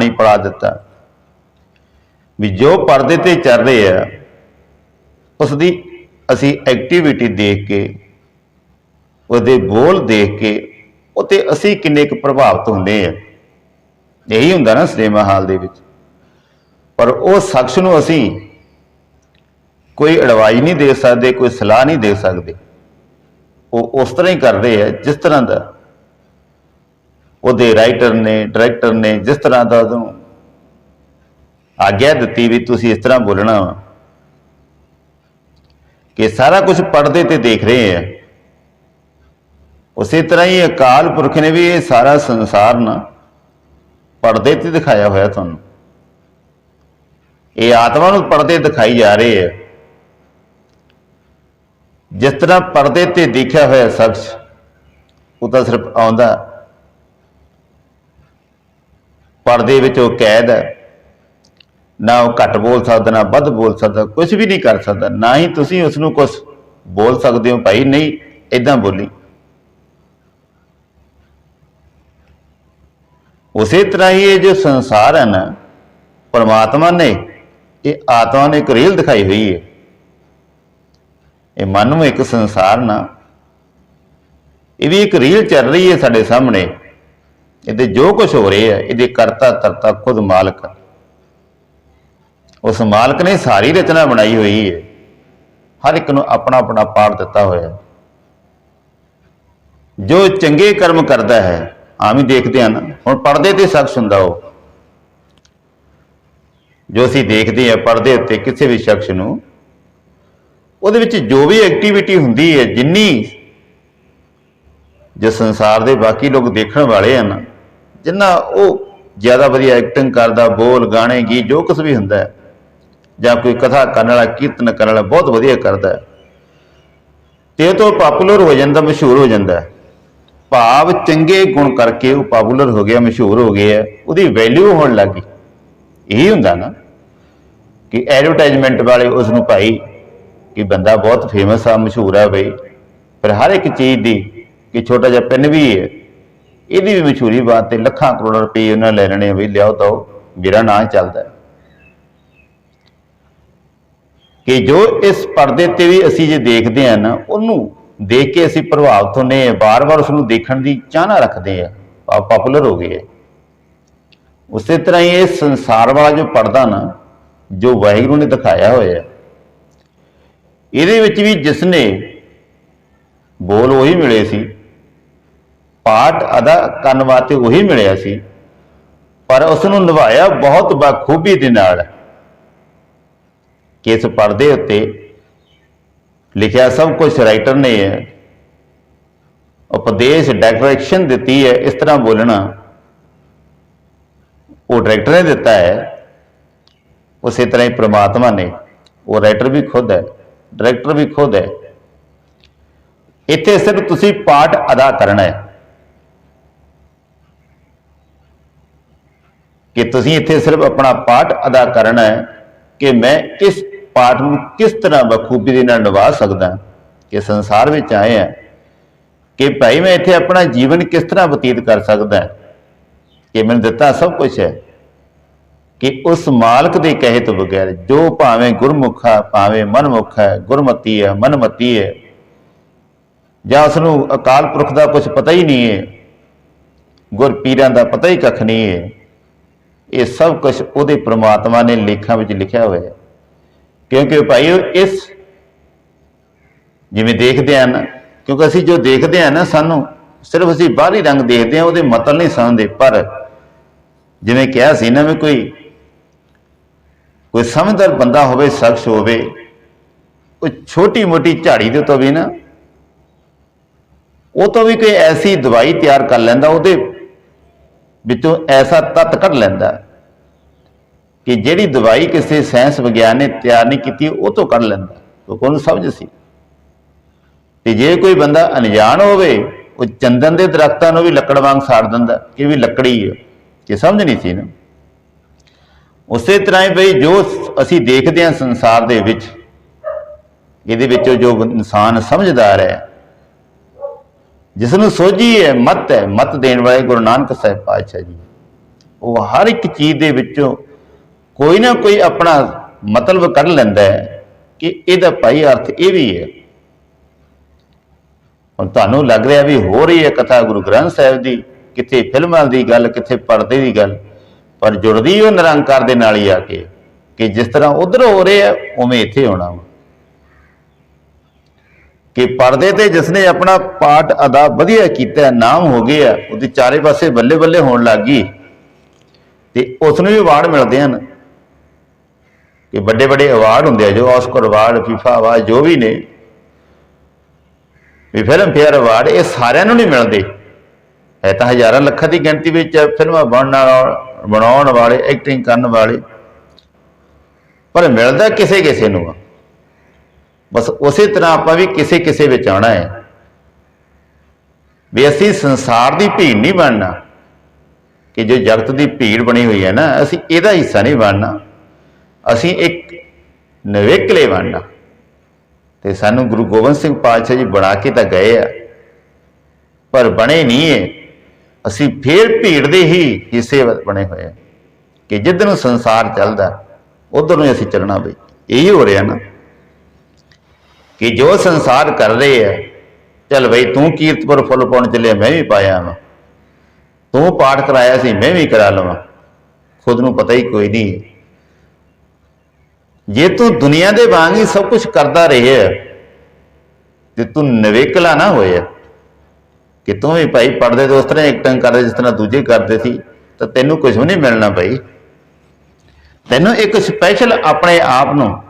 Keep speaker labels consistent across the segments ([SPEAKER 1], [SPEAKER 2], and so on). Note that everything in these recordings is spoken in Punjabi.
[SPEAKER 1] ਨਹੀਂ ਪੜਾ ਦਿੱਤਾ। ਵੀ ਜੋ ਪਰਦੇ ਤੇ ਚੱਲ ਰਹੇ ਆ ਉਸ ਦੀ ਅਸੀਂ ਐਕਟੀਵਿਟੀ ਦੇਖ ਕੇ ਉਹਦੇ ਬੋਲ ਦੇਖ ਕੇ ਉਤੇ ਅਸੀਂ ਕਿੰਨੇ ਕੁ ਪ੍ਰਭਾਵਿਤ ਹੁੰਦੇ ਆ। ਇਹੀ ਹੁੰਦਾ ਨਾ ਸਿਨੇਮਾ ਹਾਲ ਦੇ ਵਿੱਚ। ਪਰ ਉਹ ਸ਼ਖਸ ਨੂੰ ਅਸੀਂ ਕੋਈ ਐਡਵਾਈਸ ਨਹੀਂ ਦੇ ਸਕਦੇ, ਕੋਈ ਸਲਾਹ ਨਹੀਂ ਦੇ ਸਕਦੇ। ਉਹ ਉਸ ਤਰ੍ਹਾਂ ਹੀ ਕਰਦੇ ਆ ਜਿਸ ਤਰ੍ਹਾਂ ਦਾ ਉਹਦੇ ਰਾਈਟਰ ਨੇ ਡਾਇਰੈਕਟਰ ਨੇ, ਜਿਸ ਤਰ੍ਹਾਂ ਦਾ ਉਹਨੂੰ ਆਗਿਆ ਦਿੱਤੀ ਵੀ ਤੁਸੀਂ ਇਸ ਤਰ੍ਹਾਂ ਬੋਲਣਾ ਵਾ। ਕਿ ਸਾਰਾ ਕੁਝ ਪਰਦੇ ਤੇ ਦੇਖ ਰਹੇ ਆ ਉਸੇ ਤਰ੍ਹਾਂ ਹੀ ਅਕਾਲ ਪੁਰਖ ਨੇ ਵੀ ਇਹ ਸਾਰਾ ਸੰਸਾਰ ਨਾ ਪਰਦੇ ਤੇ ਦਿਖਾਇਆ ਹੋਇਆ ਤੁਹਾਨੂੰ। ਇਹ ਆਤਮਾ ਨੂੰ ਪਰਦੇ ਦਿਖਾਈ ਜਾ ਰਹੇ ਆ ਜਿਸ ਤਰ੍ਹਾਂ ਪਰਦੇ ਤੇ ਦੇਖਿਆ ਹੋਇਆ ਸ਼ਖਸ, ਉਹ ਤਾਂ ਸਿਰਫ ਆਉਂਦਾ ਪਰਦੇ ਵਿੱਚ ਉਹ ਕੈਦ ਹੈ। ਨਾ ਉਹ ਘੱਟ ਬੋਲ ਸਕਦਾ, ਨਾ ਵੱਧ ਬੋਲ ਸਕਦਾ ਕੁਝ ਵੀ ਨਹੀਂ ਕਰ ਸਕਦਾ। ਨਾ ਹੀ ਤੁਸੀਂ ਉਸ ਨੂੰ ਕੁਝ ਬੋਲ ਸਕਦੇ ਹੋ, ਭਾਈ ਨਹੀਂ ਇਦਾਂ ਬੋਲੀ। ਉਸੇ ਤਰ੍ਹਾਂ ਹੀ ਇਹ ਜੋ ਸੰਸਾਰ ਹੈ ਨਾ, ਪਰਮਾਤਮਾ ਨੇ, ਇਹ ਆਤਮਾ ਨੇ ਇੱਕ ਰੀਲ ਦਿਖਾਈ ਹੋਈ ਹੈ। ਇਹ ਮਨ ਨੂੰ ਇੱਕ ਸੰਸਾਰ ਨਾ। ਇਹ ਵੀ ਇੱਕ ਰੀਲ ਚੱਲ ਰਹੀ ਹੈ ਸਾਡੇ ਸਾਹਮਣੇ। ਇਹਦੇ ਜੋ ਕੁਝ ਹੋ ਰਿਹਾ ਹੈ ਇਹਦੇ ਕਰਤਾ ਤਰਤਾ ਖੁਦ ਮਾਲਕ। ਉਸ ਮਾਲਕ ਨੇ ਸਾਰੀ ਰਚਨਾ ਬਣਾਈ ਹੋਈ ਹੈ। ਹਰ ਇੱਕ ਨੂੰ ਆਪਣਾ ਆਪਣਾ ਪਾਰਟ ਦਿੱਤਾ ਹੋਇਆ ਹੈ। ਜੋ ਚੰਗੇ ਕਰਮ ਕਰਦਾ ਹੈ, ਆਮ ਹੀ ਦੇਖਦੇ ਹਨ। ਹੁਣ ਪਰਦੇ ਤੇ ਸ਼ਖਸ ਹੁੰਦਾ ਉਹ। ਜੋ ਅਸੀਂ ਦੇਖਦੇ ਹਾਂ ਪਰਦੇ ਉੱਤੇ ਕਿਸੇ ਵੀ ਸ਼ਖਸ ਨੂੰ ਉਹਦੇ ਵਿੱਚ ਜੋ ਵੀ ਐਕਟੀਵਿਟੀ ਹੁੰਦੀ ਹੈ, ਜਿੰਨੀ ਜੇ ਸੰਸਾਰ ਦੇ ਬਾਕੀ ਲੋਕ ਦੇਖਣ ਵਾਲੇ ਹਨ, ਜਿੰਨਾ ਉਹ ਜ਼ਿਆਦਾ ਵਧੀਆ ਐਕਟਿੰਗ ਕਰਦਾ, ਬੋਲ, ਗਾਣੇ, ਗੀਤ, ਜੋ ਕੁਝ ਵੀ ਹੁੰਦਾ ਹੈ, ਜਾਂ ਕੋਈ ਕਥਾ ਕਰਨ ਵਾਲਾ, ਕੀਰਤਨ ਕਰਨ ਵਾਲਾ ਬਹੁਤ ਵਧੀਆ ਕਰਦਾ ਹੈ। ਤੇ ਤੋਂ ਪਪੂਲਰ ਹੋ ਜਾਂਦਾ, ਮਸ਼ਹੂਰ ਹੋ ਜਾਂਦਾ ਭਾਵ ਚੰਗੇ ਗੁਣ ਕਰਕੇ ਉਹ ਪਪੂਲਰ ਹੋ ਗਿਆ, ਮਸ਼ਹੂਰ ਹੋ ਗਿਆ ਉਹਦੀ ਵੈਲਿਊ ਹੋਣ ਲੱਗੀ ਇਹੀ ਹੁੰਦਾ ਨਾ ਕਿ ਐਡਵਰਟਾਈਜ਼ਮੈਂਟ ਵਾਲੇ ਉਸ ਨੂੰ ਭਾਈ ਕਿ ਬੰਦਾ ਬਹੁਤ ਫੇਮਸ ਆ, ਮਸ਼ਹੂਰ ਆ ਬਈ। ਪਰ ਹਰ ਇੱਕ ਚੀਜ਼ ਦੀ ਕਿ ਛੋਟਾ ਜਿਹਾ ਪਿੰਨ ਵੀ ਹੈ, ਇਹਦੀ ਵੀ ਮਸ਼ਹੂਰੀ ਬਾਤ ਤੇ ਲੱਖਾਂ ਕਰੋੜਾਂ ਰੁਪਏ ਉਹਨਾਂ ਲੈ ਲੈਣੇ ਆ ਵੀ ਲਿਆਓ ਤਾਂ ਮੇਰਾ ਨਾਂ ਚੱਲਦਾ ਕਿ ਜੋ ਇਸ ਪਰਦੇ ਤੇ ਵੀ ਅਸੀਂ ਜੇ ਦੇਖਦੇ ਆ ਨਾ, ਉਹਨੂੰ ਦੇਖ ਕੇ ਅਸੀਂ ਪ੍ਰਭਾਵਿਤ ਹੁੰਦੇ ਆ ਬਾਰ-ਬਾਰ ਉਸ ਨੂੰ ਦੇਖਣ ਦੀ ਚਾਹਨਾ ਰੱਖਦੇ ਆ ਪਪੂਲਰ ਹੋ ਗਏ ਆ। ਉਸੇ ਤਰ੍ਹਾਂ ਹੀ ਇਹ ਸੰਸਾਰ ਵਾਲਾ ਜੋ ਪਰਦਾ ਨਾ, ਜੋ ਵਾਹਿਗੁਰੂ ਨੇ ਦਿਖਾਇਆ ਹੋਇਆ ਇਹਦੇ ਵਿੱਚ ਵੀ ਜਿਸ ਨੇ ਬੋਲ ਉਹੀ ਮਿਲੇ ਸੀ, ਪਾਠ ਅਦਾ ਕਰਨ ਵਾਸਤੇ ਉਹੀ ਮਿਲਿਆ ਸੀ, ਪਰ ਉਸ ਨੂੰ ਨਿਭਾਇਆ ਬਹੁਤ ਬਖੂਬੀ ਦੇ ਨਾਲ। ਕਿਸ ਇਸ ਪਰਦੇ ਉੱਤੇ ਲਿਖਿਆ ਸਭ ਕੁਝ ਰਾਈਟਰ ਨੇ ਹੈ ਉਪਦੇਸ਼ ਡਾਇਰੈਕਸ਼ਨ ਦਿੱਤੀ ਹੈ, ਇਸ ਤਰ੍ਹਾਂ ਬੋਲਣਾ ਉਹ ਡਾਇਰੈਕਟਰ ਨੇ ਦਿੱਤਾ ਹੈ, ਉਸੇ ਤਰ੍ਹਾਂ ਹੀ ਪ੍ਰਮਾਤਮਾ ਨੇ, ਉਹ ਰਾਈਟਰ ਵੀ ਖੁਦ ਹੈ। ਡਾਇਰੈਕਟਰ ਵੀ ਖੁਦ ਹੈ। ਇੱਥੇ ਸਿਰਫ ਤੁਸੀਂ ਪਾਠ ਅਦਾ ਕਰਨਾ ਹੈ। ਕਿ ਤੁਸੀਂ ਇੱਥੇ ਸਿਰਫ ਆਪਣਾ ਪਾਠ ਅਦਾ ਕਰਨਾ ਹੈ ਕਿ ਮੈਂ ਇਸ ਪਾਠ ਨੂੰ ਕਿਸ ਤਰ੍ਹਾਂ ਬਖੂਬੀ ਦੇ ਨਾਲ ਨਿਭਾ ਸਕਦਾ ਕਿ ਸੰਸਾਰ ਵਿੱਚ ਆਏ ਆ ਕਿ ਭਾਈ ਮੈਂ ਇੱਥੇ ਆਪਣਾ ਜੀਵਨ ਕਿਸ ਤਰ੍ਹਾਂ ਬਤੀਤ ਕਰ ਸਕਦਾ ਕਿ ਮੈਨੂੰ ਦਿੱਤਾ ਸਭ ਕੁਝ ਹੈ। ਕਿ ਉਸ ਮਾਲਕ ਦੇ ਕਹੇ ਤੋਂ ਬਗੈਰ ਜੋ ਭਾਵੇਂ ਗੁਰਮੁਖ ਹੈ ਭਾਵੇਂ ਮਨਮੁਖ ਹੈ, ਗੁਰਮਤੀ ਹੈ, ਮਨਮਤੀ ਹੈ, ਜਾਂ ਉਸ ਨੂੰ ਅਕਾਲ ਪੁਰਖ ਦਾ ਕੁਝ ਪਤਾ ਹੀ ਨਹੀਂ ਹੈ, ਗੁਰ ਪੀਰਾਂ ਦਾ ਪਤਾ ਹੀ ਕੱਖ ਨਹੀਂ ਹੈ, ਇਹ ਸਭ ਕੁਝ ਉਹਦੇ ਪ੍ਰਮਾਤਮਾ ਨੇ ਲੇਖਾਂ ਵਿੱਚ ਲਿਖਿਆ ਹੋਇਆ ਹੈ। ਕਿਉਂਕਿ ਭਾਈ ਉਹ ਇਸ ਜਿਵੇਂ ਦੇਖਦੇ ਆ ਨਾ, ਕਿਉਂਕਿ ਅਸੀਂ ਜੋ ਦੇਖਦੇ ਆ ਨਾ ਸਾਨੂੰ, ਸਿਰਫ ਅਸੀਂ ਬਾਹਰੀ ਰੰਗ ਦੇਖਦੇ ਆ ਉਹਦੇ ਮਤਲਬ ਨਹੀਂ ਸਮਝਦੇ, ਪਰ ਜਿਵੇਂ ਕਿਹਾ ਸੀ ਨਾ ਵੀ ਕੋਈ ਕੋਈ ਸਮਝਦਾਰ ਬੰਦਾ ਹੋਵੇ, ਸ਼ਖਸ ਹੋਵੇ ਉਹ ਛੋਟੀ ਮੋਟੀ ਝਾੜੀ ਦੇ ਤੋਂ ਵੀ ਨਾ, ਉਹ ਤੋਂ ਵੀ ਕੋਈ ਐਸੀ ਦਵਾਈ ਤਿਆਰ ਕਰ ਲੈਂਦਾ, ਉਹਦੇ ਵਿੱਚੋਂ ਐਸਾ ਤੱਤ ਕੱਢ ਲੈਂਦਾ ਕਿ ਜਿਹੜੀ ਦਵਾਈ ਕਿਸੇ ਸਾਇੰਸ ਵਿਗਿਆਨ ਨੇ ਤਿਆਰ ਨਹੀਂ ਕੀਤੀ, ਉਹ ਤੋਂ ਕੱਢ ਲੈਂਦਾ। ਲੋਕ ਉਹਨੂੰ ਸਮਝ ਸੀ। ਤੇ ਜੇ ਕੋਈ ਬੰਦਾ ਅਣਜਾਣ ਹੋਵੇ, ਉਹ ਚੰਦਨ ਦੇ ਦਰਖਤਾਂ ਨੂੰ ਵੀ ਲੱਕੜ ਵਾਂਗ ਸਾੜ ਦਿੰਦਾ, ਕਿ ਵੀ ਲੱਕੜੀ ਹੈ ਕਿ ਸਮਝ ਨਹੀਂ ਸੀ ਨਾ। ਉਸੇ ਤਰ੍ਹਾਂ ਹੀ ਬਈ ਜੋ ਅਸੀਂ ਦੇਖਦੇ ਹਾਂ ਸੰਸਾਰ ਦੇ ਵਿੱਚ, ਇਹਦੇ ਵਿੱਚੋਂ ਜੋ ਇਨਸਾਨ ਸਮਝਦਾਰ ਹੈ ਜਿਸ ਨੂੰ ਸੋਝੀ ਹੈ ਮਤ ਹੈ, ਮਤ ਦੇਣ ਵਾਲੇ ਗੁਰੂ ਨਾਨਕ ਸਾਹਿਬ ਪਾਤਸ਼ਾਹ ਜੀ। ਉਹ ਹਰ ਇੱਕ ਚੀਜ਼ ਦੇ ਵਿੱਚੋਂ ਕੋਈ ਨਾ ਕੋਈ ਆਪਣਾ ਮਤਲਬ ਕੱਢ ਲੈਂਦਾ ਹੈ ਕਿ ਇਹਦਾ ਭਾਈ ਅਰਥ ਇਹ ਵੀ ਹੈ। ਹੁਣ ਤੁਹਾਨੂੰ ਲੱਗ ਰਿਹਾ ਵੀ ਹੋ ਰਹੀ ਹੈ ਕਥਾ ਗੁਰੂ ਗ੍ਰੰਥ ਸਾਹਿਬ ਦੀ, ਕਿੱਥੇ ਫਿਲਮਾਂ ਦੀ ਗੱਲ, ਕਿੱਥੇ ਪਰਦੇ ਦੀ ਗੱਲ। ਪਰ ਜੁੜਦੀ ਉਹ ਨਿਰੰਕਾਰ ਦੇ ਨਾਲ ਹੀ ਆ ਕੇ, ਕਿ ਜਿਸ ਤਰ੍ਹਾਂ ਉਧਰ ਹੋ ਰਿਹਾ, ਉਵੇਂ ਇੱਥੇ ਹੋਣਾ ਵਾ। ਕਿ ਪਰਦੇ ਤੇ ਜਿਸਨੇ ਆਪਣਾ ਪਾਠ ਅਦਾ ਵਧੀਆ ਕੀਤਾ, ਨਾਮ ਹੋ ਗਿਆ ਉਹਦੇ ਚਾਰੇ ਪਾਸੇ ਬੱਲੇ ਬੱਲੇ ਹੋਣ ਲੱਗ ਗਈ। ਤੇ ਉਸ ਨੂੰ ਵੀ ਅਵਾਰਡ ਮਿਲਦੇ ਹਨ। ਕਿ ਵੱਡੇ ਵੱਡੇ ਅਵਾਰਡ ਹੁੰਦੇ ਆ, ਜੋ ਆਸਕਰ ਅਵਾਰਡ, ਫੀਫਾ ਅਵਾਰਡ, ਜੋ ਵੀ ਨੇ। ਵੀ ਫਿਲਮ ਫੇਅਰ ਅਵਾਰਡ, ਇਹ ਸਾਰਿਆਂ ਨੂੰ ਨਹੀਂ ਮਿਲਦੇ। ਇਹ ਤਾਂ ਹਜ਼ਾਰਾਂ ਲੱਖਾਂ ਦੀ ਗਿਣਤੀ ਵਿੱਚ ਫਿਲਮਾਂ ਬਣਨ ਨਾਲ ਬਣਾਉਣ ਵਾਲੇ ਐਕਟਿੰਗ ਕਰਨ ਵਾਲੇ। ਪਰ ਮਿਲਦਾ ਕਿਸੇ ਕਿਸੇ ਨੂੰ ਆ। ਬਸ ਉਸੇ ਤਰ੍ਹਾਂ ਆਪਾਂ ਵੀ ਕਿਸੇ ਕਿਸੇ ਵਿੱਚ ਆਉਣਾ ਹੈ। ਵੀ ਅਸੀਂ ਸੰਸਾਰ ਦੀ ਭੀੜ ਨਹੀਂ ਬਣਨਾ। ਕਿ ਜੋ ਜਗਤ ਦੀ ਭੀੜ ਬਣੀ ਹੋਈ ਹੈ ਨਾ, ਅਸੀਂ ਇਹਦਾ ਹਿੱਸਾ ਨਹੀਂ ਬਣਨਾ। ਅਸੀਂ ਇੱਕ ਨਵੇਕਲੇ ਬਣਨਾ। ਤੇ ਸਾਨੂੰ ਗੁਰੂ ਗੋਬਿੰਦ ਸਿੰਘ ਪਾਤਸ਼ਾਹ ਜੀ ਬਣਾ ਕੇ ਤਾਂ ਗਏ ਆ। ਪਰ ਬਣੇ ਨਹੀਂ ਹੈ ਅਸੀਂ ਫੇਰ ਭੀੜ ਦੇ ਹੀ ਹਿੱਸੇ ਬਣੇ ਹੋਏ ਆ ਕਿ ਜਿੱਧਰ ਨੂੰ ਸੰਸਾਰ ਚੱਲਦਾ, ਉਧਰ ਨੂੰ ਅਸੀਂ ਚੱਲਣਾ ਬਈ। ਇਹੀ ਹੋ ਰਿਹਾ ਨਾ ਕਿ ਜੋ ਸੰਸਾਰ ਕਰ ਰਹੇ ਆ, ਚੱਲ ਬਈ ਤੂੰ ਕੀਰਤਪੁਰ ਫੁੱਲ ਪਾਉਣ ਚੱਲਿਆ ਮੈਂ ਵੀ ਪਾਇਆ ਵਾਂ। ਤੂੰ ਪਾਠ ਕਰਾਇਆ ਸੀ, ਮੈਂ ਵੀ ਕਰਾ ਲਵਾਂ। ਖੁਦ ਨੂੰ ਪਤਾ ਹੀ ਕੋਈ ਨਹੀਂ ਜੇ ਤੂੰ ਦੁਨੀਆ ਦੇ ਵਾਂਗ ਹੀ ਸਭ ਕੁਝ ਕਰਦਾ ਰਿਹਾ ਤੇ ਤੂੰ ਨਵੇਕਲਾ ਨਾ ਹੋਇਆ। ਕਿ ਤੂੰ ਵੀ ਭਾਈ ਪੜਦੇ ਤੇ ਉਸ ਤਰ੍ਹਾਂ ਐਕਟਿੰਗ ਕਰਦੇ ਜਿਸ ਤਰ੍ਹਾਂ ਦੂਜੇ ਕਰਦੇ ਸੀ, ਤਾਂ ਤੈਨੂੰ ਕੁਝ ਵੀ ਨਹੀਂ ਮਿਲਣਾ ਭਾਈ। ਤੈਨੂੰ ਇੱਕ ਸਪੈਸ਼ਲ ਆਪਣੇ ਆਪ ਨੂੰ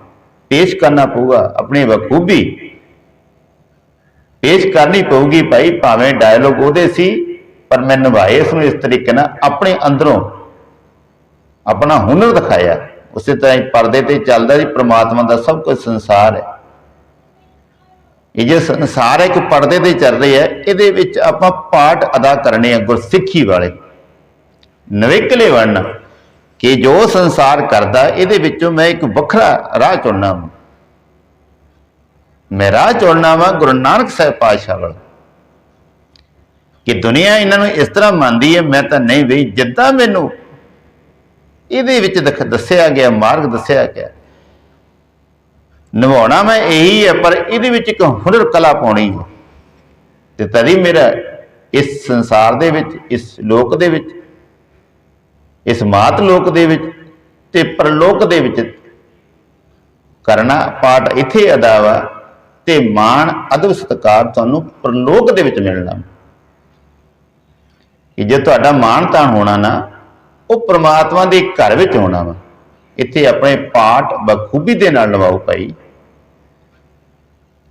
[SPEAKER 1] ਪੇਸ਼ ਕਰਨਾ ਪਊਗਾ, ਆਪਣੀ ਬਖੂਬੀ। ਪੇਸ਼ ਕਰਨੀ ਪਊਗੀ ਭਾਈ, ਭਾਵੇਂ ਡਾਇਲੋਗ ਉਹਦੇ ਸੀ, ਪਰ ਮੈਂ ਨਿਭਾਏ ਇਸ ਨੂੰ ਇਸ ਤਰੀਕੇ ਨਾਲ, ਆਪਣੇ ਅੰਦਰੋਂ। ਆਪਣਾ ਹੁਨਰ ਦਿਖਾਇਆ। ਉਸੇ ਤਰ੍ਹਾਂ ਹੀ ਪਰਦੇ ਤੇ ਚੱਲਦਾ ਜੀ, ਪ੍ਰਮਾਤਮਾ ਦਾ ਸਭ ਕੁਝ ਸੰਸਾਰ ਹੈ। ਇਹ ਜੋ ਸੰਸਾਰ ਇੱਕ ਪਰਦੇ ਤੇ ਚੱਲ ਰਿਹਾ ਹੈ ਇਹਦੇ ਵਿੱਚ ਆਪਾਂ ਪਾਠ ਅਦਾ ਕਰਨੇ ਆ ਗੁਰਸਿੱਖੀ ਵਾਲੇ। ਨਵੇਕਲੇ ਬਣਨਾ ਕਿ ਜੋ ਸੰਸਾਰ ਕਰਦਾ, ਇਹਦੇ ਵਿੱਚੋਂ ਮੈਂ ਇੱਕ ਵੱਖਰਾ ਰਾਹ ਚੁਣਨਾ ਵਾਂ। ਮੈਂ ਰਾਹ ਚੁਣਨਾ ਵਾ ਗੁਰੂ ਨਾਨਕ ਸਾਹਿਬ ਪਾਤਸ਼ਾਹ ਵਾਲਾ। ਕਿ ਦੁਨੀਆ ਇਹਨਾਂ ਨੂੰ ਇਸ ਤਰ੍ਹਾਂ ਮੰਨਦੀ ਹੈ, ਮੈਂ ਤਾਂ ਨਹੀਂ ਬਈ ਜਿੱਦਾਂ ਮੈਨੂੰ ਇਹਦੇ ਵਿੱਚ ਦਿਖ- ਦੱਸਿਆ ਗਿਆ, ਮਾਰਗ ਦੱਸਿਆ ਗਿਆ। ਨਿਭਾਉਣਾ ਮੈਂ ਇਹੀ ਹੈ, ਪਰ ਇਹਦੇ ਵਿੱਚ ਇੱਕ ਹੁਨਰ ਕਲਾ ਪਾਉਣੀ ਹੈ। ਤੇ ਤਦੀ ਮੇਰਾ ਇਸ ਸੰਸਾਰ ਦੇ ਵਿੱਚ, ਇਸ ਲੋਕ ਦੇ ਵਿੱਚ, ਇਸ ਮਾਤ ਲੋਕ ਦੇ ਵਿੱਚ ਤੇ ਪਰਲੋਕ ਦੇ ਵਿੱਚ ਕਰਨਾ ਪਾਠ ਇੱਥੇ ਅਦਾ ਵਾ ਤੇ ਮਾਣ, ਅਦਬ, ਸਤਕਾਰ ਤੁਹਾਨੂੰ ਪਰਲੋਕ ਦੇ ਵਿੱਚ ਮਿਲਣਾ। ਕਿ ਜੇ ਤੁਹਾਡਾ ਮਾਣ ਤਾਂ ਹੋਣਾ ਨਾ, ਉਹ ਪ੍ਰਮਾਤਮਾ ਦੇ ਘਰ ਵਿੱਚ ਹੋਣਾ ਵਾ। ਇੱਥੇ ਆਪਣੇ ਪਾਠ ਬਖੂਬੀ ਦੇ ਨਾਲ ਨਿਭਾਓ ਭਾਈ।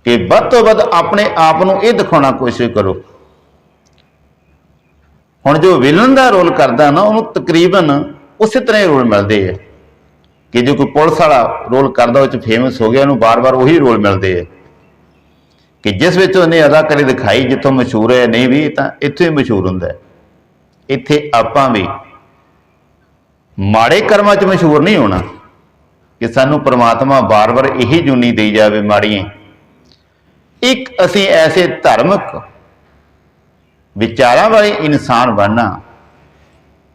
[SPEAKER 1] ਕਿ ਵੱਧ ਤੋਂ ਵੱਧ ਆਪਣੇ ਆਪ ਨੂੰ ਇਹ ਦਿਖਾਉਣਾ ਕੋਸ਼ਿਸ਼ ਕਰੋ। ਹੁਣ ਜੋ ਵਿਲਨ ਦਾ ਰੋਲ ਕਰਦਾ ਨਾ, ਉਹਨੂੰ ਤਕਰੀਬਨ ਉਸੇ ਤਰ੍ਹਾਂ ਹੀ ਰੋਲ ਮਿਲਦੇ ਆ। ਕਿ ਜੋ ਕੋਈ ਪੁਲਿਸ ਵਾਲਾ ਰੋਲ ਕਰਦਾ ਉਹ ਚ ਫੇਮਸ ਹੋ ਗਿਆ, ਉਹਨੂੰ ਬਾਰ-ਬਾਰ ਉਹੀ ਰੋਲ ਮਿਲਦੇ ਆ। ਕਿ ਜਿਸ ਵਿੱਚ ਉਹਨੇ ਅਦਾਕਾਰੀ ਦਿਖਾਈ, ਜਿੱਥੋਂ ਮਸ਼ਹੂਰ ਹੈ, ਨਹੀਂ ਵੀ, ਤਾਂ ਇੱਥੇ ਹੀ ਮਸ਼ਹੂਰ ਹੁੰਦਾ ਇੱਥੇ ਆਪਾਂ ਵੀ ਮਾੜੇ ਕਰਮਾਂ 'ਚ ਮਸ਼ਹੂਰ ਨਹੀਂ ਹੋਣਾ ਕਿ ਸਾਨੂੰ ਪ੍ਰਮਾਤਮਾ ਬਾਰ-ਬਾਰ ਇਹੀ ਜੁਨੀ ਦੇਈ ਜਾਵੇ ਮਾੜੀਆਂ ਇੱਕ ਅਸੀਂ ਐਸੇ ਧਾਰਮਿਕ ਵਿਚਾਰਾਂ ਵਾਲੇ ਇਨਸਾਨ ਬਣਨਾ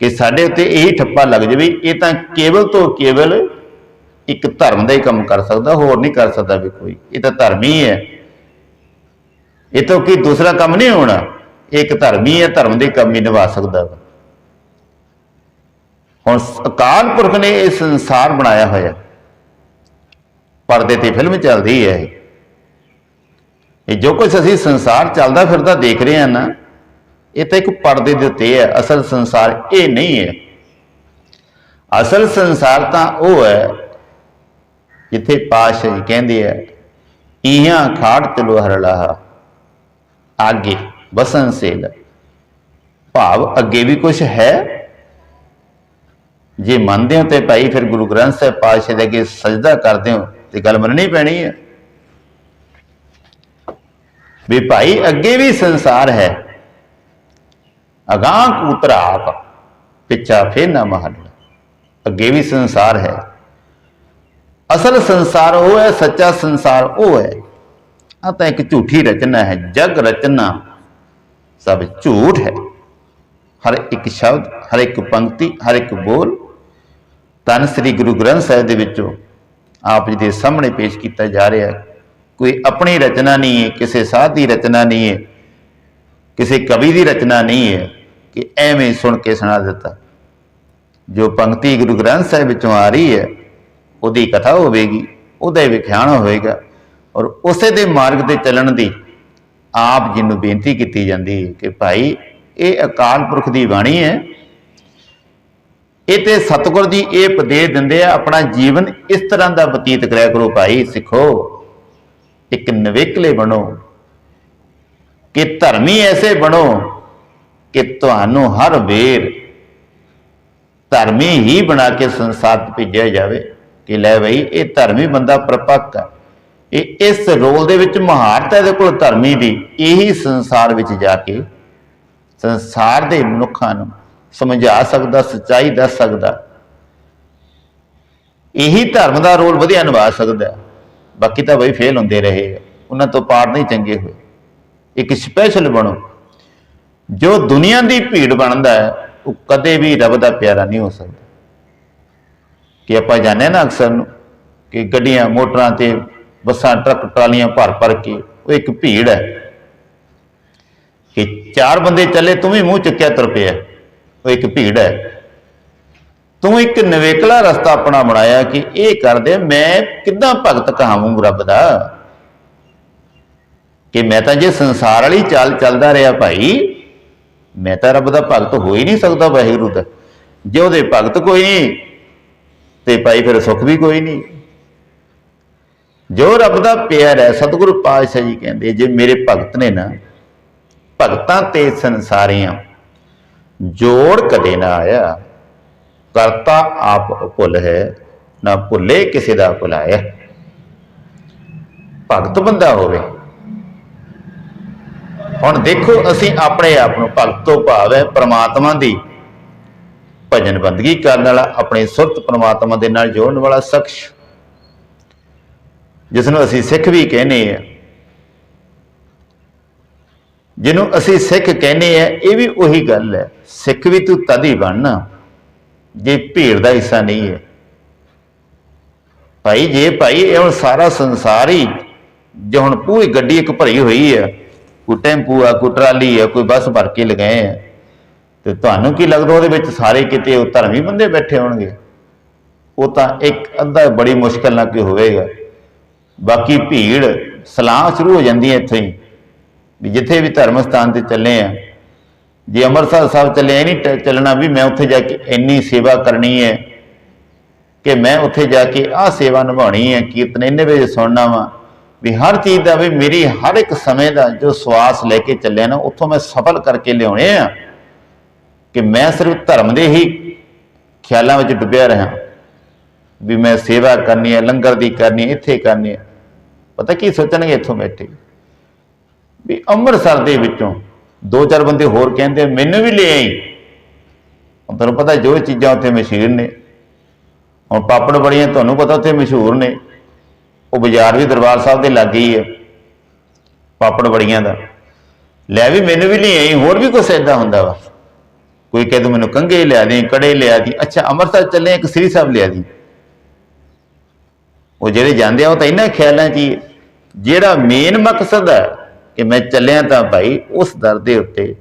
[SPEAKER 1] ਕਿ ਸਾਡੇ ਉੱਤੇ ਇਹੀ ਠੱਪਾ ਲੱਗ ਜਾਵੇ, ਇਹ ਤਾਂ ਕੇਵਲ ਤੋਂ ਕੇਵਲ ਇੱਕ ਧਰਮ ਦਾ ਹੀ ਕੰਮ ਕਰ ਸਕਦਾ, ਹੋਰ ਨਹੀਂ ਕਰ ਸਕਦਾ ਵੀ ਕੋਈ। ਇਹ ਤਾਂ ਧਰਮ ਹੀ ਹੈ। ਇਹ ਤੋਂ ਕੋਈ ਦੂਸਰਾ ਕੰਮ ਨਹੀਂ ਹੋਣਾ? ਇਹ ਇੱਕ ਧਰਮ ਹੀ ਹੈ, ਧਰਮ ਦੇ ਕੰਮ ਹੀ ਨਿਭਾ ਸਕਦਾ ਹੁਣ ਅਕਾਲ ਪੁਰਖ ਨੇ ਇਹ ਸੰਸਾਰ ਬਣਾਇਆ ਹੋਇਆ। ਪਰਦੇ ਤੇ ਫਿਲਮ ਚੱਲਦੀ ਹੈ ਇਹ। ਜੋ ਕੁਝ ਅਸੀਂ ਸੰਸਾਰ ਚੱਲਦਾ ਫਿਰਦਾ ਦੇਖ ਰਹੇ ਹਾਂ ਨਾ, ਇਹ ਤਾਂ ਇੱਕ ਪਰਦੇ ਦੇ ਉੱਤੇ ਹੈ, ਅਸਲ ਸੰਸਾਰ ਇਹ ਨਹੀਂ ਹੈ। ਅਸਲ ਸੰਸਾਰ ਤਾਂ ਉਹ ਹੈ, ਜਿੱਥੇ ਪਾਸ਼ਾ ਕਹਿੰਦੇ ਆ ਇਹਾਂ ਖਾੜ ਤਲੋ ਹਰਲਾਹਾ ਆਗੇ ਬਸਨ ਸੇਲ। ਭਾਵ ਅੱਗੇ ਵੀ ਕੁਝ ਹੈ ਜੇ ਮੰਨਦੇ ਹੋ ਤੇ ਭਾਈ ਫਿਰ ਗੁਰੂ ਗ੍ਰੰਥ ਸਾਹਿਬ ਪਾਤਸ਼ਾਹ ਦੇ ਅੱਗੇ ਸਜਦਾ ਕਰਦੇ ਹੋ ਤੇ ਗੱਲ ਮੰਨਣੀ ਪੈਣੀ ਹੈ। ਵੀ ਭਾਈ ਅੱਗੇ ਵੀ ਸੰਸਾਰ ਹੈ। ਅਗਾਹ ਕੂਤਰਾਕ ਪਿੱਛਾ ਫੇਰ ਨਾ ਮਹਲ। ਅੱਗੇ ਵੀ ਸੰਸਾਰ ਹੈ। ਅਸਲ ਸੰਸਾਰ ਉਹ ਹੈ, ਸੱਚਾ ਸੰਸਾਰ ਉਹ ਹੈ। ਆ ਤਾਂ ਇੱਕ ਝੂਠੀ ਰਚਨਾ ਹੈ, ਜਗ ਰਚਨਾ। ਸਭ ਝੂਠ ਹੈ। ਹਰ ਇੱਕ ਸ਼ਬਦ, ਹਰ ਇੱਕ ਪੰਕਤੀ, ਹਰ ਇੱਕ ਬੋਲ ਤਨ ਸ੍ਰੀ ਗੁਰੂ ਗ੍ਰੰਥ ਸਾਹਿਬ ਦੇ ਵਿੱਚੋਂ ਆਪ ਜੀ ਦੇ ਸਾਹਮਣੇ ਪੇਸ਼ ਕੀਤਾ ਜਾ ਰਿਹਾ ਹੈ। ਕੋਈ ਆਪਣੀ ਰਚਨਾ ਨਹੀਂ ਹੈ, ਕਿਸੇ ਸਾਧ ਦੀ ਰਚਨਾ ਨਹੀਂ ਹੈ, ਕਿਸੇ ਕਵੀ ਦੀ ਰਚਨਾ ਨਹੀਂ ਹੈ ਕਿ ਐਵੇਂ ਸੁਣ ਕੇ ਸੁਣਾ ਦਿੱਤਾ। ਜੋ ਪੰਕਤੀ ਗੁਰੂ ਗ੍ਰੰਥ ਸਾਹਿਬ ਵਿੱਚੋਂ ਆ ਰਹੀ ਹੈ, ਉਹਦੀ ਕਥਾ ਹੋਵੇਗੀ, ਉਹਦਾ ਵਿਖਿਆਨ ਹੋਵੇਗਾ ਔਰ ਉਸੇ ਦੇ ਮਾਰਗ ਤੇ ਚੱਲਣ ਦੀ ਆਪ ਜੀ ਨੂੰ ਬੇਨਤੀ ਕੀਤੀ ਜਾਂਦੀ ਹੈ ਕਿ ਭਾਈ, ਇਹ ਅਕਾਲ ਪੁਰਖ ਦੀ ਬਾਣੀ ਹੈ ਇਹ ਤੇ ਸਤਿਗੁਰ ਜੀ ਇਹ ਉਪਦੇਸ਼ ਦਿੰਦੇ ਆ, ਆਪਣਾ ਜੀਵਨ ਇਸ ਤਰ੍ਹਾਂ ਦਾ ਬਤੀਤ ਕਰਿਆ ਕਰੋ ਭਾਈ, ਸਿੱਖੋ। ਇੱਕ ਨਵੇਕਲੇ ਬਣੋ। ਕਿ ਧਰਮੀ ਐਸੇ ਬਣੋ ਕਿ ਤੁਹਾਨੂੰ ਹਰ ਵੇਰ ਧਰਮੀ ਹੀ ਬਣਾ ਕੇ ਸੰਸਾਰ 'ਚ ਭੇਜਿਆ ਜਾਵੇ। ਕਿ ਲੈ ਬਈ, ਇਹ ਧਰਮੀ ਬੰਦਾ ਪ੍ਰਪੱਕ ਹੈ ਇਹ ਇਸ ਰੋਲ ਦੇ ਵਿੱਚ ਮਹਾਰਤ ਹੈ ਦੇ ਕੋਲ ਧਰਮੀ ਦੀ, ਇਹੀ ਸੰਸਾਰ ਵਿੱਚ ਜਾ ਕੇ, ਸੰਸਾਰ ਦੇ ਮਨੁੱਖਾਂ ਨੂੰ ਸਮਝਾ ਸਕਦਾ, ਸੱਚਾਈ ਦੱਸ ਸਕਦਾ। ਇਹੀ ਧਰਮ ਦਾ ਰੋਲ ਵਧੀਆ ਨਿਭਾ ਸਕਦਾ। ਬਾਕੀ ਤਾਂ ਬਈ ਫੇਲ ਹੁੰਦੇ ਰਹੇ। ਆ। ਉਹਨਾਂ ਤੋਂ ਪਾਰ ਨਹੀਂ ਚੰਗੇ ਹੋਏ। ਇੱਕ ਸਪੈਸ਼ਲ ਬਣੋ। ਜੋ ਦੁਨੀਆ ਦੀ ਭੀੜ ਬਣਦਾ ਹੈ, ਉਹ ਕਦੇ ਵੀ ਰੱਬ ਦਾ ਪਿਆਰਾ ਨਹੀਂ ਹੋ ਸਕਦਾ। ਕਿ ਆਪਾਂ ਜਾਣਦੇ ਹਾਂ ਨਾ ਅਕਸਰ ਨੂੰ ਕਿ ਗੱਡੀਆਂ, ਮੋਟਰਾਂ ਤੇ ਬੱਸਾਂ, ਟਰੱਕ, ਟਰਾਲੀਆਂ ਭਰ ਭਰ ਕੇ ਉਹ ਇੱਕ ਭੀੜ ਹੈ। ਕਿ ਚਾਰ ਬੰਦੇ ਚੱਲੇ, ਤੂੰ ਵੀ ਮੂੰਹ ਚੁੱਕਿਆ ਤੁਰ ਪਿਆ। ਉਹ ਇੱਕ ਭੀੜ ਹੈ। ਤੂੰ ਇੱਕ ਨਵੇਕਲਾ ਰਸਤਾ ਆਪਣਾ ਬਣਾਇਆ ਕਿ ਇਹ ਕਰਦੇ ਮੈਂ ਕਿੱਦਾਂ ਭਗਤ ਕਹਾਵਾਂ ਰੱਬ ਦਾ? ਕਿ ਮੈਂ ਤਾਂ ਜੇ ਸੰਸਾਰ ਵਾਲੀ ਚਾਲ ਚੱਲਦਾ ਰਿਹਾ ਭਾਈ, ਮੈਂ ਤਾਂ ਰੱਬ ਦਾ ਭਗਤ ਹੋ ਹੀ ਨਹੀਂ ਸਕਦਾ ਵਾਹਿਗੁਰੂ ਦਾ। ਜੇ ਉਹਦੇ ਭਗਤ ਕੋਈ ਨਹੀਂ, ਤੇ ਭਾਈ ਫਿਰ ਸੁੱਖ ਵੀ ਕੋਈ ਨਹੀਂ। ਜੋ ਰੱਬ ਦਾ ਪਿਆਰ ਹੈ, ਸਤਿਗੁਰੂ ਪਾਤਸ਼ਾਹ ਜੀ ਕਹਿੰਦੇ, ਜੇ ਮੇਰੇ ਭਗਤ ਨੇ ਨਾ ਭਗਤਾਂ ਤੇ ਸੰਸਾਰੀਆਂ ਜੋੜ ਕਦੇ ਨਾ ਆਇਆ। ਕਰਤਾ ਆਪ ਭੁੱਲ ਹੈ, ਨਾ ਭੁੱਲੇ ਕਿਸੇ ਦਾ ਭੁਲਾਇਆ। ਭਗਤ ਬੰਦਾ ਹੋਵੇ। ਹੁਣ ਦੇਖੋ ਅਸੀਂ ਆਪਣੇ ਆਪ ਨੂੰ ਭਗਤ ਤੋਂ ਭਾਵ ਹੈ ਪ੍ਰਮਾਤਮਾ ਦੀ ਭਜਨ ਬੰਦਗੀ ਕਰਨ ਵਾਲਾ, ਆਪਣੇ ਸੁਰਤ ਪ੍ਰਮਾਤਮਾ ਦੇ ਨਾਲ ਜੋੜਨ ਵਾਲਾ ਸ਼ਖਸ। ਜਿਸ ਨੂੰ ਅਸੀਂ ਸਿੱਖ ਵੀ ਕਹਿੰਦੇ ਆ ਜਿਹਨੂੰ ਅਸੀਂ ਸਿੱਖ ਕਹਿੰਦੇ ਆ, ਇਹ ਵੀ ਉਹੀ ਗੱਲ ਹੈ। ਸਿੱਖ ਵੀ ਤੂੰ ਤਦ ਹੀ ਬਣਨਾ ਜੇ ਭੀੜ ਦਾ ਹਿੱਸਾ ਨਹੀਂ ਹੈ। ਭਾਈ, ਜੇ ਭਾਈ, ਇਹ ਹੁਣ ਸਾਰਾ ਸੰਸਾਰ ਹੀ, ਜੇ ਹੁਣ ਪੂਰੀ ਗੱਡੀ ਇੱਕ ਭਰੀ ਹੋਈ ਹੈ, ਕੋਈ ਟੈਂਪੂ ਆ, ਕੋਈ ਟਰਾਲੀ ਆ, ਕੋਈ ਬੱਸ ਭਰ ਕੇ ਲਗਾਏ ਆ, ਤੇ ਤੁਹਾਨੂੰ ਕੀ ਲੱਗਦਾ ਉਹਦੇ ਵਿੱਚ ਸਾਰੇ ਕਿਤੇ ਉਹ ਧਰਮੀ ਬੰਦੇ ਬੈਠੇ ਹੋਣਗੇ? ਉਹ ਤਾਂ ਇੱਕ ਅੱਧਾ ਬੜੀ ਮੁਸ਼ਕਲ ਨਾਲ ਕੋਈ ਹੋਵੇਗਾ। ਬਾਕੀ ਭੀੜ ਸਲਾਹ ਸ਼ੁਰੂ ਹੋ ਜਾਂਦੀ ਹੈ ਇੱਥੇ ਹੀ। ਵੀ ਜਿੱਥੇ ਵੀ ਧਰਮ ਸਥਾਨ ਤੇ ਚੱਲੇ ਆ, ਜੇ ਅੰਮ੍ਰਿਤਸਰ ਸਾਹਿਬ ਚੱਲੇ, ਇਹ ਨਹੀਂ ਟ- ਚੱਲਣਾ ਵੀ ਮੈਂ ਉੱਥੇ ਜਾ ਕੇ ਇੰਨੀ ਸੇਵਾ ਕਰਨੀ ਹੈ ਕਿ ਮੈਂ ਉੱਥੇ ਜਾ ਕੇ ਆਹ ਸੇਵਾ ਨਿਭਾਉਣੀ ਹੈ, ਕੀਰਤਨ ਇੰਨੇ ਵਜੇ ਸੁਣਨਾ ਵਾ, ਵੀ ਹਰ ਚੀਜ਼ ਦਾ ਵੀ ਮੇਰੀ ਹਰ ਇੱਕ ਸਮੇਂ ਦਾ ਜੋ ਸਵਾਸ ਲੈ ਕੇ ਚੱਲਿਆ ਨਾ, ਉੱਥੋਂ ਮੈਂ ਸਫਲ ਕਰਕੇ ਲਿਆਉਣੇ ਆ ਕਿ ਮੈਂ ਸਿਰਫ ਧਰਮ ਦੇ ਹੀ ਖਿਆਲਾਂ ਵਿੱਚ ਡੁੱਬਿਆ ਰਹਾ, ਵੀ ਮੈਂ ਸੇਵਾ ਕਰਨੀ ਹੈ, ਲੰਗਰ ਦੀ ਕਰਨੀ ਹੈ, ਇੱਥੇ ਕਰਨੀ ਹੈ। ਪਤਾ ਕੀ ਸੋਚਣਗੇ ਇੱਥੋਂ ਬੈਠੇ? ਵੀ ਅੰਮ੍ਰਿਤਸਰ ਦੇ ਵਿੱਚੋਂ ਦੋ ਚਾਰ ਬੰਦੇ ਹੋਰ ਕਹਿੰਦੇ ਮੈਨੂੰ ਵੀ ਲੈ ਆਈ। ਹੁਣ ਤੁਹਾਨੂੰ ਪਤਾ ਜੋ ਚੀਜ਼ਾਂ ਉੱਥੇ ਮਸ਼ਹੂਰ ਨੇ। ਹੁਣ ਪਾਪੜ ਬੜੀਆਂ ਤੁਹਾਨੂੰ ਪਤਾ ਉੱਥੇ ਮਸ਼ਹੂਰ ਨੇ। ਉਹ ਬਾਜ਼ਾਰ ਵੀ ਦਰਬਾਰ ਸਾਹਿਬ ਦੇ ਲਾਗੇ ਹੀ ਹੈ ਪਾਪੜ ਬੜੀਆਂ ਦਾ। ਲੈ ਵੀ ਮੈਨੂੰ ਵੀ ਲੈ ਆਈ, ਹੋਰ ਵੀ ਕੁਛ ਏਦਾਂ ਹੁੰਦਾ ਵਾ? ਕੋਈ ਕਹੇ, ਤੂੰ ਮੈਨੂੰ ਕੰਗੇ ਲਿਆ ਦੇ, ਕੜੇ ਲਿਆ ਦੀ। ਅੱਛਾ, ਅੰਮ੍ਰਿਤਸਰ ਚੱਲੇ ਇੱਕ ਸ੍ਰੀ ਸਾਹਿਬ ਲਿਆ ਦੀ। ਉਹ ਜਿਹੜੇ ਜਾਂਦੇ ਆ, ਉਹ ਤਾਂ ਇਹਨਾਂ ਖਿਆਲਾਂ 'ਚ ਹੀ ਜਿਹੜਾ ਮੇਨ ਮਕਸਦ ਹੈ ਕਿ ਮੈਂ ਚੱਲਿਆ ਤਾਂ ਭਾਈ ਉਸ ਦਰ ਦੇ ਉੱਤੇ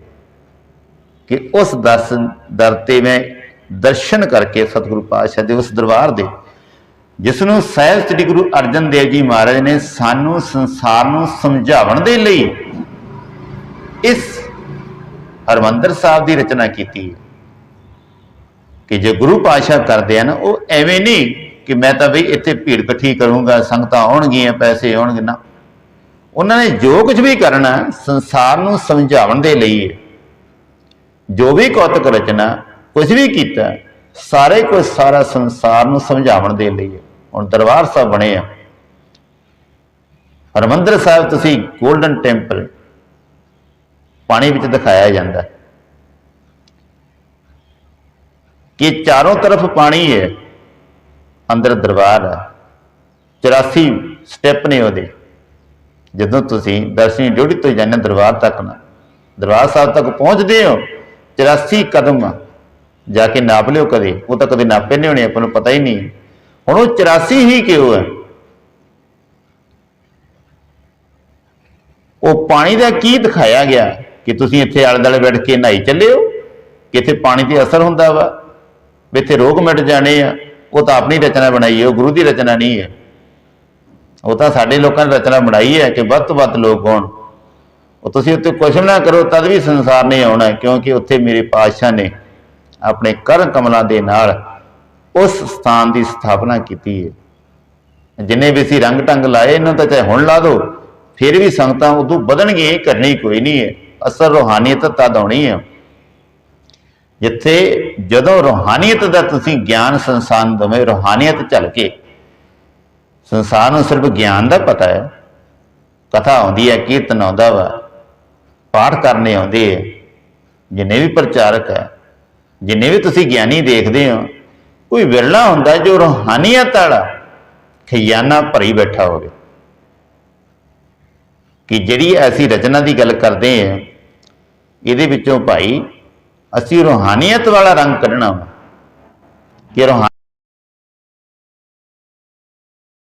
[SPEAKER 1] ਕਿ ਉਸ ਦਰਸ ਦਰ ਤੇ ਮੈਂ ਦਰਸ਼ਨ ਕਰਕੇ ਸਤਿਗੁਰੂ ਪਾਤਸ਼ਾਹ ਦੇ ਉਸ ਦਰਬਾਰ ਦੇ ਜਿਸ ਨੂੰ ਸਹਿਬ ਸ੍ਰੀ ਗੁਰੂ ਅਰਜਨ ਦੇਵ ਜੀ ਮਹਾਰਾਜ ਨੇ ਸਾਨੂੰ ਸੰਸਾਰ ਨੂੰ ਸਮਝਾਉਣ ਦੇ ਲਈ ਇਸ ਹਰਮੰਦਰ ਸਾਹਿਬ ਦੀ ਰਚਨਾ ਕੀਤੀ। ਹੈ ਕਿ ਜੇ ਗੁਰੂ ਪਾਤਸ਼ਾਹ ਕਰਦੇ ਆ ਨਾ ਉਹ ਐਵੇਂ ਨਹੀਂ ਕਿ ਮੈਂ ਤਾਂ ਬਈ ਇੱਥੇ ਭੀੜ ਇਕੱਠੀ ਕਰੂੰਗਾ, ਸੰਗਤਾਂ ਆਉਣਗੀਆਂ, ਪੈਸੇ ਆਉਣਗੇ, ਨਾ। ਉਹਨਾਂ ਨੇ ਜੋ ਕੁਝ ਵੀ ਕਰਨਾ, ਸੰਸਾਰ ਨੂੰ ਸਮਝਾਉਣ ਦੇ ਲਈ ਹੈ। ਜੋ ਵੀ ਕੌਤਕ ਰਚਨਾ ਕੁਝ ਵੀ ਕੀਤਾ, ਸਾਰੇ ਕੁਝ ਸਾਰਾ ਸੰਸਾਰ ਨੂੰ ਸਮਝਾਉਣ ਦੇ ਲਈ ਹੈ। ਹੁਣ ਦਰਬਾਰ ਸਾਹਿਬ ਬਣੇ ਆ। ਹਰਮੰਦਰ ਸਾਹਿਬ, ਤੁਸੀਂ 골ਡਨ ਟੈਂਪਲ ਪਾਣੀ ਵਿੱਚ ਦਿਖਾਇਆ ਜਾਂਦਾ ਕਿ ਚਾਰੋਂ ਤਰਫ ਪਾਣੀ ਹੈ, ਅੰਦਰ ਦਰਬਾਰ ਹੈ। 84 ਸਟੈਪ ਨੇ ਉਹਦੇ। ਜਦੋਂ ਤੁਸੀਂ ਦਰਸ਼ਨੀ ਡਿਊਟੀ ਤੋਂ ਜਾਂਦੇ ਹੋ, ਦਰਬਾਰ ਤੱਕ ਨਾ, ਦਰਬਾਰ ਸਾਹਿਬ ਤੱਕ ਪਹੁੰਚਦੇ ਹੋ 84 ਕਦਮ ਜਾ ਕੇ ਨਾਪ ਲਿਓ ਕਦੇ, ਉਹ ਤਾਂ ਕਦੇ ਨਾਪੇ ਨਹੀਂ ਹੋਣੇ, ਆਪਾਂ ਨੂੰ ਪਤਾ ਹੀ ਨਹੀਂ। ਹੁਣ ਉਹ 84 ਹੀ ਕਿਉਂ ਹੈ ਉਹ ਪਾਣੀ ਦਾ ਕੀ ਦਿਖਾਇਆ ਗਿਆ ਕਿ ਤੁਸੀਂ ਇੱਥੇ ਆਲੇ ਦੁਆਲੇ ਬੈਠ ਕੇ ਨਹਾਈ ਚੱਲੇ ਹੋ, ਕਿ ਇੱਥੇ ਪਾਣੀ ਤੇ ਅਸਰ ਹੁੰਦਾ ਵਾ ਇੱਥੇ ਰੋਗ ਮਿਟ ਜਾਣੇ ਆ, ਉਹ ਤਾਂ ਆਪਣੀ ਰਚਨਾ ਬਣਾਈ ਹੈ, ਉਹ ਗੁਰੂ ਦੀ ਰਚਨਾ ਨਹੀਂ ਹੈ। ਉਹ ਤਾਂ ਸਾਡੇ ਲੋਕਾਂ ਨੇ ਰਚਨਾ ਬਣਾਈ ਹੈ ਕਿ ਵੱਧ ਤੋਂ ਵੱਧ ਲੋਕ ਹੋਣ। ਉਹ ਤੁਸੀਂ ਉੱਤੇ ਕੁਛ ਵੀ ਨਾ ਕਰੋ, ਤਦ ਵੀ ਸੰਸਾਰ ਨੇ ਆਉਣਾ, ਕਿਉਂਕਿ ਉੱਥੇ ਮੇਰੇ ਪਾਤਸ਼ਾਹ ਨੇ ਆਪਣੇ ਕਰ ਕਮਲਾਂ ਦੇ ਨਾਲ ਉਸ ਸਥਾਨ ਦੀ ਸਥਾਪਨਾ ਕੀਤੀ ਹੈ। ਜਿੰਨੇ ਵੀ ਸੀ ਰੰਗ ਟੰਗ ਲਾਏ, ਇਹਨਾਂ ਤਾਂ ਚਾਹੇ ਹੁਣ ਲਾ ਦੋ, ਫਿਰ ਵੀ ਸੰਗਤਾਂ ਉਦੋਂ ਵਧਣਗੀਆਂ ਕਰਨੀ ਕੋਈ ਨਹੀਂ ਹੈ। ਅਸਲ ਰੋਹਾਨੀਅਤ ਤਦ ਆਉਣੀ ਹੈ। ਜਿੱਥੇ ਜਦੋਂ ਰੋਹਾਨੀਅਤ ਦਾ ਤੁਸੀਂ ਗਿਆਨ ਸੰਸਾਰ ਨੂੰ ਦਵੇਂ ਰੋਹਾਨੀਅਤ ਝਲ ਕੇ ਸੰਸਾਰ ਨੂੰ ਸਿਰਫ ਗਿਆਨ ਦਾ ਪਤਾ ਹੈ। ਕਥਾ ਆਉਂਦੀ ਹੈ, ਕੀਰਤਨ ਆਉਂਦਾ ਵਾ। ਪਾਠ ਕਰਨੇ ਆਉਂਦੇ ਹੈ ਜਿੰਨੇ ਵੀ ਪ੍ਰਚਾਰਕ ਹੈ, ਜਿੰਨੇ ਵੀ ਤੁਸੀਂ ਗਿਆਨੀ ਦੇਖਦੇ ਹੋ, ਕੋਈ ਵਿਰਲਾ ਹੁੰਦਾ ਜੋ ਰੋਹਾਨੀਅਤ ਵਾਲਾ ਖਜ਼ਾਨਾ ਭਰੀ ਬੈਠਾ ਹੋਵੇ। ਕਿ ਜਿਹੜੀ ਅਸੀਂ ਰਚਨਾ ਦੀ ਗੱਲ ਕਰਦੇ ਹਾਂ ਇਹਦੇ ਵਿੱਚੋਂ ਭਾਈ, ਅਸੀਂ ਰੋਹਾਨੀਅਤ ਵਾਲਾ ਰੰਗ ਕੱਢਣਾ ਵਾ। ਕਿ ਰੋਹਾਨੀ